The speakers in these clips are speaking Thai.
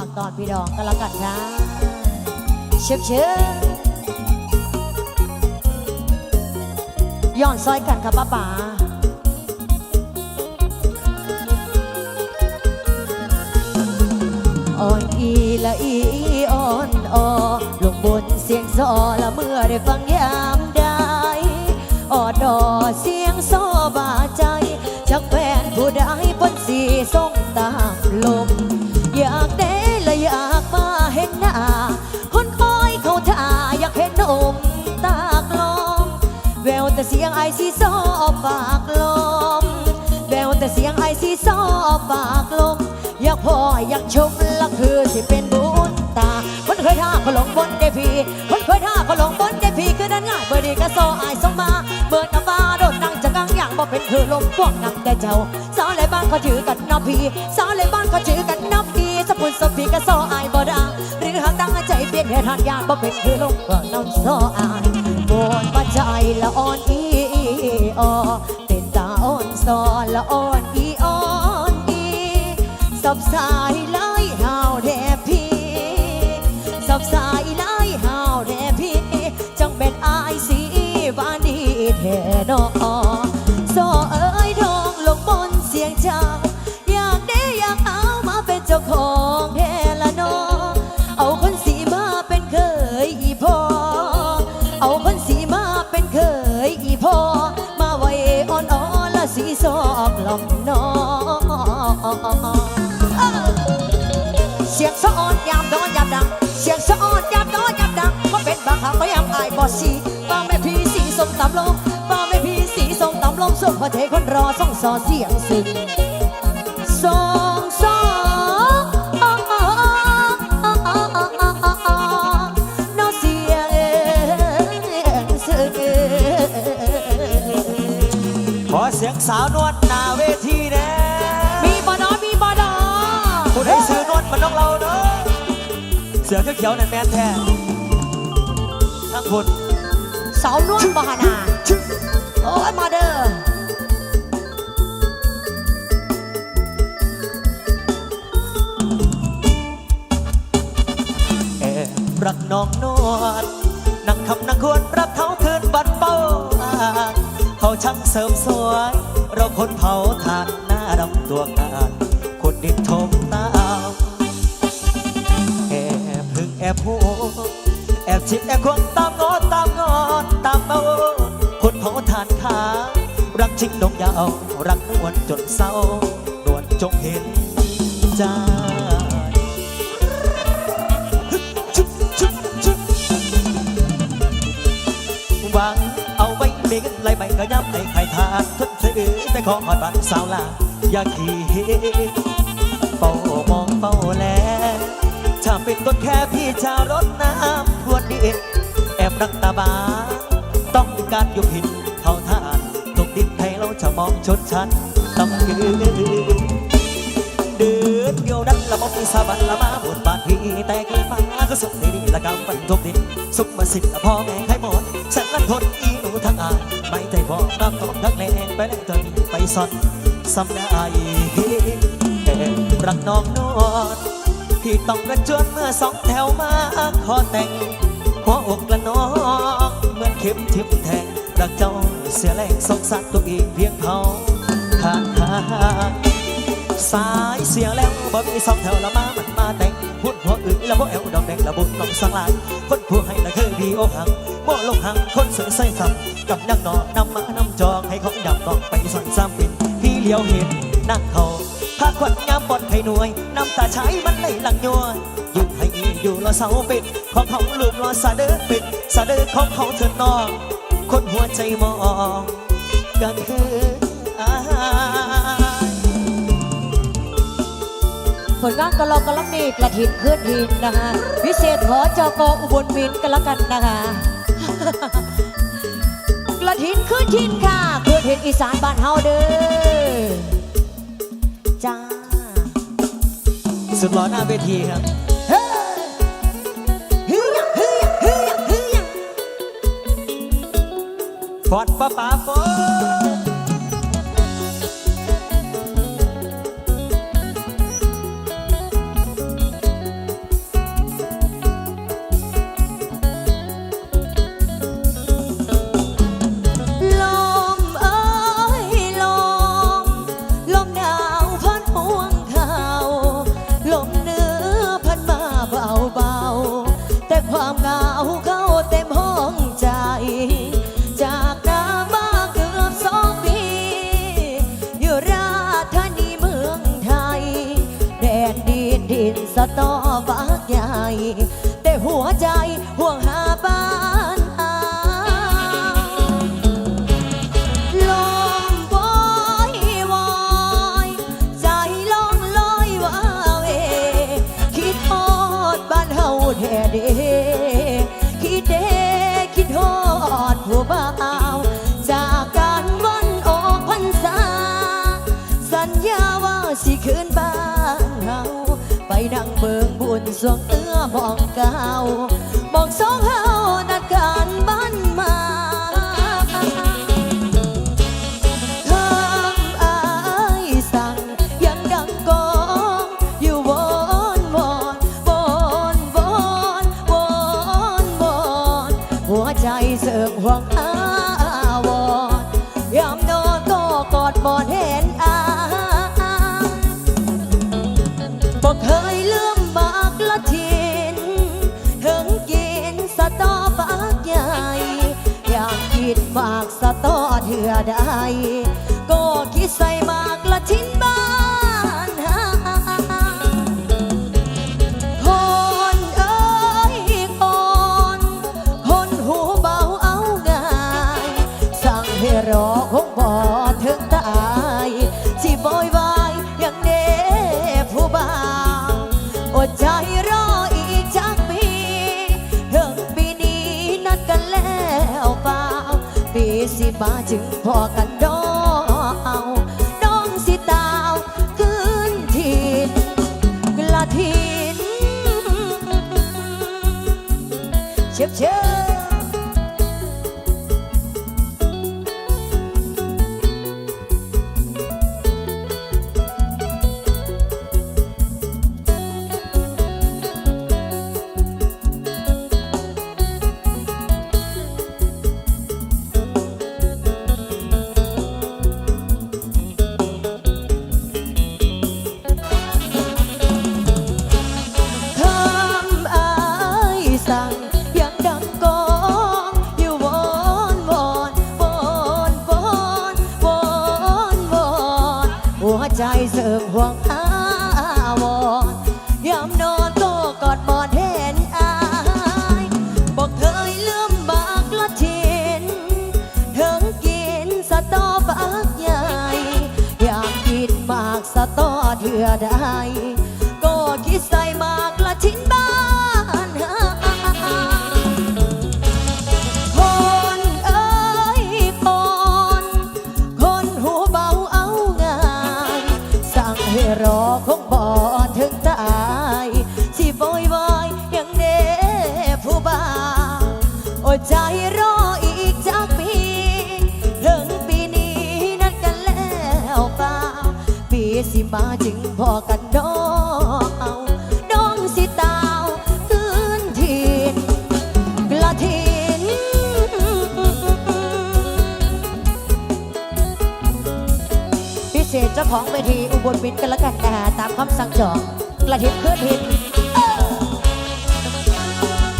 ากตอนพี่ดองก็แล้วกันค่ะเชิบเชิบย้อนซอยกันค่ะป้าป๋าอ่อนอีละอีอ่อนออลงบนเสียงซอละเมื่อได้ฟังยามใดออดอเสียงซอบาใจจากแฟนผู้ใดปนสีส่งตามลม แต่เสียงไอซีซอปากลมแววแต่เสียงไอซีซอปากลมอยากพ่ออยากชมละคือสิเป็นบุญตา คนเคยท่าเขาหลงบนได้พีคนเคยท่าเขาหลงบนได้พีคือนั้นง่ายเบอร์ดีก็ซอไอายส่งมาเบิดน้ำฟ้าโดดนั่งจะกังอย่างบ่เป็นคือลมพวกนั่งแต่เจ้าสาวในบ้านเขาถือกันนับพีสาวในบ้านเขาถือกันนับพีสปุนสปีก็ซอไอายบ่ดั ใจเปลี่ยนเหตุทานยานบ่เป็นคือลมก็น้ำซอไอายบนปัจจัยละอ่อนอีออเป็นตาอ่อนซอละอ่อนอีอ่อนอีสับสายไล่หาวแดพี่สับสายไล่หาวแดพี่จังเป็นอายสีบ้านดีแท้นอ ยามดอยามดังก็เป็นบางครั้งก็ยังอายบอสีป้าแม่พี่สีส้มตำลมป้าแม่พี่สีส้มตำลมส่งพระเทคนรอส่งสอเสียงสึง เสือเขียวๆนั่นแมนแท้ทั้งคนสาวนวลบานาโอ้ยมาเด้อแอบรักน้องนวลนั่งคำนั่งควรรับเขาคืนบัดเป้าอ่างเขาช่างเสริมสวย เราคนเผาทานหน้าดำตัวการคนดินทมตา อบพึ่งแอบหูแอบชิบแอบควงตามงอตามงอนตามเมาคนเผาทานขารักจริงนงยาวรักนวลจนเศร้านวลจงเห็นใจหวังเอาไว้มีเงินไหลไปก็ย้ำในไข่ทานทดซื้อแต่ขอหอดบัตรสาวลาอย่าขี้เป้ามอ ถ้าเป็นต้นแค่พี่ชาวรถน้ำทวนดินแอบรักตาบา ต้องการยู่ผิดเท่าทานตกดินให้เราจะมองชนชั้นต้องคือเดินเดียวดันละบอกมีสาบันละมาบนบาทพี่แต่เกิดมาก็สุขดีละกำบรรทุกดินสุขมาสิทธิ์ละพ่อแม่ใครหมดฉันละทนอีหนูทั้งอายไม่ใจพอรับตองทักแรงไปแล้วจนไปสอนสำได้แอบรักน้องนวล พี่ต้องกระจวนเมื่อสองแถวมาขอแต่งหัวอกละน้องเหมือนเข็มทิ่มแทงรักเจ้าเสียแรงสงสารตัวเองเพียงเขาขางทาสายเสียแล้วบ่มีสองแถวละมามันมาแต่งหุ่นหัวอึแล้วบ่แอวดอกแดงละบุญน้องสังลายคนผู้ให้ละคือดีอหังบ่ลงหังคนสวยใส่ซ้ำกับนักนอนนำมานำจองให้ของดำต้องไปสอนซ้ำเป็นพี่เลี้ยวเห็นนั่งเขา ควันงามบอดให้หน่วย น้ำตาใช้มันไหลหลังยัวยืนให้อยู่รอเสาป็ดของเขาลูกรอสะเด้อป็ดสะเด้อของเขาเถิดน้องคนหัวใจมองก็คืออาผลงานกะลอกกะลำนี่กระถินขึ้นหินนะคะพิเศษขอจกอุบลมินกันละกันนะคะกระถินขึ้นหินค่ะขึ้นหินอีสานบ้านเฮาเด้อ สุดหล่อหน้าเวทีครับเฮ้ยเฮ้ยเฮ้ยเฮ้ยเฮ้ยฟอดป้าป๋าฟอด หัวใจห่วงห ดังเบิงบุญสวงเอื้อมองเก่าบอกสองเฮานัดกันบ้านมาคำอายสั่งยังดังกองอยู่วนวนวนวนวนวนหัวใจเสื่อมห่วงอาวรยามนอนก็กอดหมอนเห็นอาบอกเคย มากสะตอเถื่อใดก็คิดใส่มากละทิ้นบ้านหาคนเอ้ยคนคนหูเบาเอาง่าย สั่งให้รอคงบ่ถึงตายสิบอยวายอย่างเด้ผู้บ่าวอดใจ มาจึงพอกันดอ ใจเสื่อมห่วงอาวรยามนอนก็กอดหมอนเห็นอายบอกเคยลืมบากละทินถึงกินสะตอปากใหญ่ อยากกินหมากสะตอเถื่อได้ ของเวทีอุบลบินกันละกันนะฮะตามคำสั่งจองกระทินคืนทิน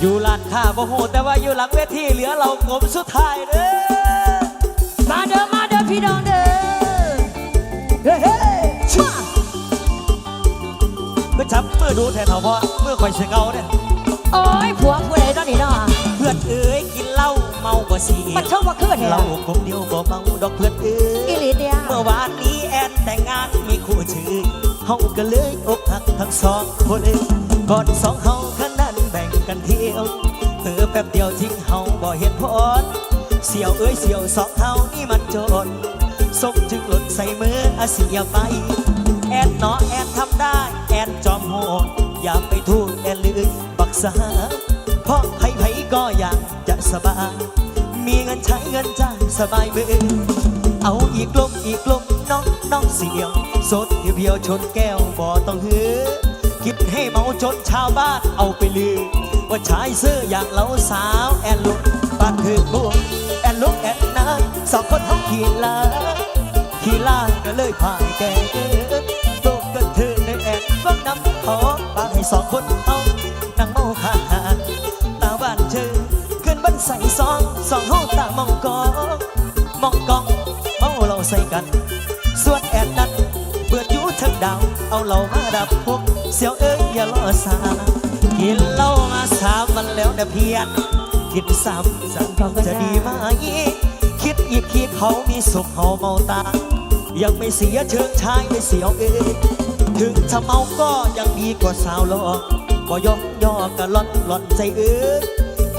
อยู่ลานข้าบ่โหแต่ว่าอยู่หลังเวทีเหลือเรากลมสุดท้ายเด้อมาเด้อมาเด้อพี่น้องเด้อเฮ้ยเฮ้ยชั่วก็จับมือดูแทนเถาเพราะมือคอยเสียเงาเนี่ยโอ้ยผัวผู้ใดตอนนี้เนาะเพื่อนเอ๋ยกินเหล้าเมาบ่สีมันเท่าว่าคืนเหรเหล้าอคงเดียวบ่เมาดอกเพื่อนเอ๋อียหลีเดียเมื่อวานนี้แอน แต่งงานมีคู่ชื่อเฮาก็เลยอกหักทั้งสองคนเองก่อนสองเฮาขนาดแบ่งกันเที่ยวเธอแป๊บเดียวทิ้งเฮาบ่เห็นผลเสี่ยวเอ้ยเสี่ยวสองเฮานี่มันจรส่งจึงหล่นใส่มืออาเสียไป แอนเนาะแอนทำได้ แอนจอมโหดอย่าไปทูดแอนลือบักษาเพราะไผๆก็อยากจะสบายมีเงินใช้เงินจ่ายสบายมือ เอาอีกลมอีกลมน้องน้องเสียวสดเพียวชนแก้วบ่ต้องหือ คิดให้เมาจนชาวบ้านเอาไปลือ ว่าชายเสื้ออย่างเราสาวแอนลุกบ้านถือบวงแอนลุกแอนนายสองคนท้องขี่ลาขี่ลาก็เลยพายแกเกินตกกันเธอในแอนฟังน้ำขอปากให้สองคนเอานั่งเมาขาหาตาบ้านเธอขึ้นบันใส่ซองสองห้องตามองกอง ใส่กัน ส่วนแอนนั้นเปิดอยู่ทั้งดาว เอาเรามาดับพวกเสียวเอ้ยสากินเหล้ามาสามวันแล้วนะเพียรคิดซ้ำสังจะดีไหมคิดอีกทีเขามีสุขเขาเมาตา ยังไม่เสียเชิงชายไม่เสียวเอยถึงจะเมาก็ยังดีกว่าสาวหลอกก็ยกย่อกะล่อนหล่อนใจเอ้ย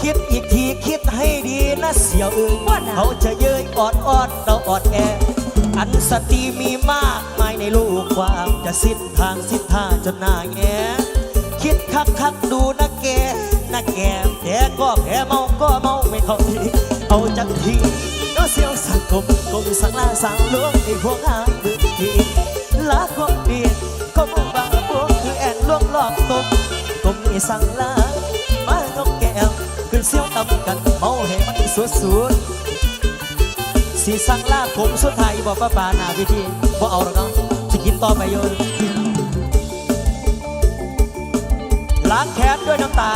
คิดอีกทีคิดให้ดีนะเสียวเอ้ยว่าน่ะเขาจะเย้ยออดออดเราออดแอ อันสติมีมากมายในโลกความจะสิ้นทางสิ้นท่าจนหน้าแงคิดคักคักดูนะแกนะแกแพ้ก็แพ้เมาก็เมาไม่เข้าทีเอาจังทีก็เสียวสังคมคงสังลาสังลวงไอ้พวกหายมือทีลาคนเดียก็มุ่งบางพวกคือแอนลวงหลอกตกก็มีสังลามานกแก้วขึ้นเสียวตำกันเมาให้มันสุดสุดๆ สีสังลาผมสุดท้ายบอกป้าป่าหนาพิธีบ่เอาหรอกเนาะจะกินต่อไปโยนล้างแค้นด้วยน้ำตา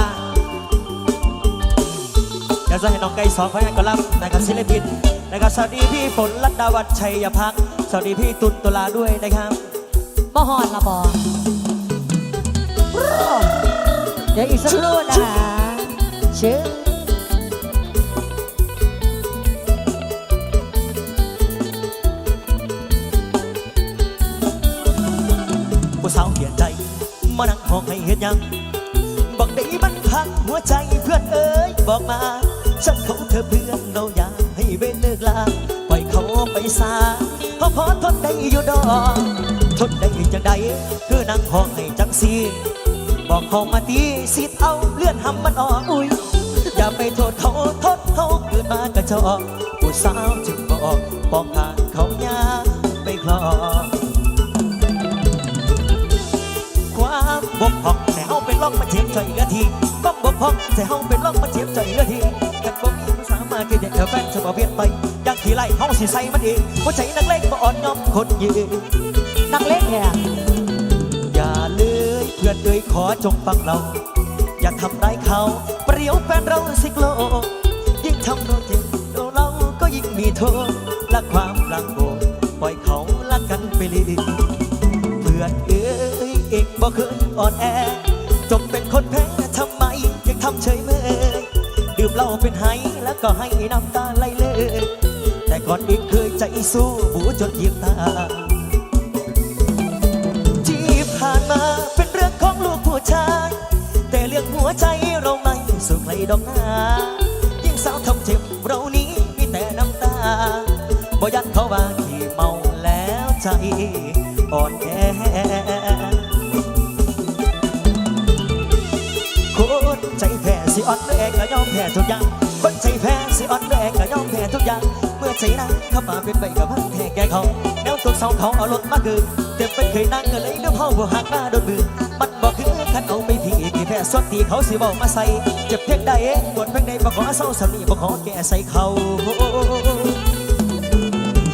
อยากจะให้น้องไก่สองพนักงานรับนะครับศิลปินนะครับสวัสดีพี่ฝนรัตดาวัฒน์ชัยพักดิ์สวัสดีพี่ตุลตุลาด้วยนะครับบ่หอนละบอเดี๋ยวอีกสักครู่นะคะชื่อ องให้เห็นยัง บอกได้มันพังหัวใจเพื่อนเอ๋ยบอกมา ฉันของเธอเพื่อนเราอยากให้เว้นเลิกลาปล่อยเขาไปซาเพราะพอทนได้อยู่ดอกทนได้จังใดคือนั่งห้องให้จังซีบอกเขามาตีสิเอาเลื่อนหำมันออกอุ้ยอย่าไปโทษเขาโทษเขาเกิดมากระจอกผู้สาวจึงบอกบอกทางเขายาไปคลอ บกพร่องแต่เฮาเป็นล่องมาเทียมใจกะทีความบกพร่องแต่เฮาเป็นล่องมาเทียมใจกะทีกันบ่มีภาษามาคือเด็กแฟนจะมาเปลี่ยนไปอยากขี่ไล่เฮาสิใส่มันเองหัวใจนักเลงบ่อ่อนยอมคนยืนนักเล่นเนี่อย่าเลยเพื่อนเอ่ยขอจงฟังเรา อย่าทำร้ายเขาเปรียวแฟนเราสิกโลยิ่งทำเราเจ็บเราเราก็ยิ่งมีโทษและความรังโกปล่อยเขาละกันไปเลยเพื่อนเอ้ย เอกบ่เคยอ่อนแอจงเป็นคนแพ้ทำไมยังทำเฉยเมยดื่มเหล้าเป็นไห้แล้วก็ให้น้ำตาไหลเลย แต่ก่อนเอกเคยใจสู้หูจนเยิ้มตา ที่ผ่านมาเป็นเรื่องของลูกผู้ชาย แต่เรื่องหัวใจเราไม่สุขเลยดอกนายิ่งสาวทำเจ็บเรานี้มีแต่น้ำตาบ่ยันเขาว่าขี้เมาแล้วใจอ่อนแอ สิอ่อนแรงก็ยอมแพ้ทุกอย่างคนใจแพ้สิอ่อนแรงก็ยอมแพ้ทุกอย่าง เมื่อใจนั้นเข้ามาเป็นไปกับพันแท้แกเขาแนวตัวเสาเขาเอารถมาเกินเต็มเป็นเคยนั่งก็เลยน้ำเฮาบ่หักมาโดนมือมันบอกคือขันเอาไปพี่ที่แพ้สวดตีเขาสิบอกมาใส่เจ็บเพียงใดปวดเพียงใดบ่ขอเศร้าสำนีบ่ขอแก้ใส่เขา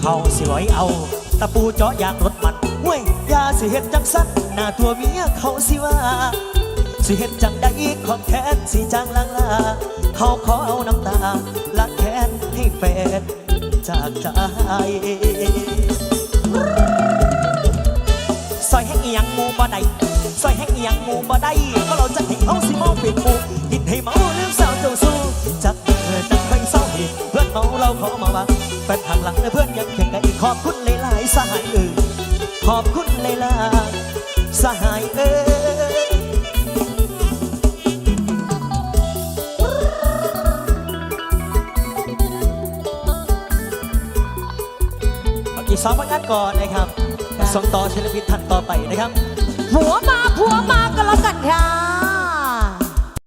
เขาสิร้อยเอาตะปูเจาะยางรถมันเว้ยยาสิเฮ็ดจังสันหน้าตัวเมียเขาสิว่า สิเฮ็ดจังใดของแค้นสิจางลางลา เขาขอเอาน้ำตาล้างแค้นให้แฟนจากใจซอยแห้งเอียงมูบ่ได้ซอยแห้งเอียงมูบ่ได้ก็เราจะให้เขาสิเมาเป็นมูกินให้เมาลืมสาวเจ้าสู้จักเธอจักไปเศร้าเหตุเพื่อนเมาเราขอมาวังแฟนทางหลังและเพื่อนยังเพียงไงขอบคุณหลายๆสหายเอ่ยขอบคุณหลายๆสหายเออ สองผลงานก่อนนะครับ ส่งต่อศิลปินท่านต่อไปนะครับ ผัวมาผัวมาก็แล้วกันค่ะ